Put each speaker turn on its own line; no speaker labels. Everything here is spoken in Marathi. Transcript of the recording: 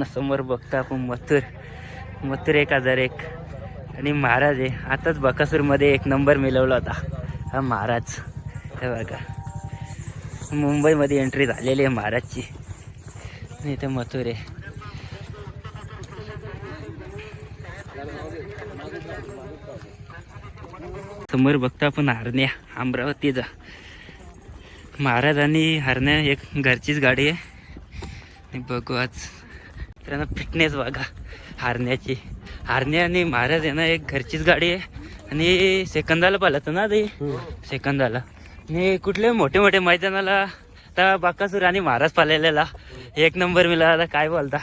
ना समोर बघता आपण मथुर. मथुर एक हजार एक. आणि महाराज आहे. आताच बकासूरमध्ये एक नंबर मिळवला होता. हा महाराज. हे बघा. मुंबईमध्ये एंट्री झालेली आहे महाराजची. आणि इथे मथुर आहे. समोर बघता आपण हरण्या अमरावतीचा. महाराज आणि हरण्या एक घरचीच गाडी आहे. बघू आज. त्यांना फिटनेस बघा. हारण्याची. हारण्या आणि महाराज आहे ना एक घरचीच गाडी आहे. आणि सेकंदाला पाहिलं ना ते? सेकंदाला. आणि कुठले मोठे मोठे मैदानाला आता बाकासूर आणि महाराज पालेलेला. एक नंबर मिळाला काय बोलता?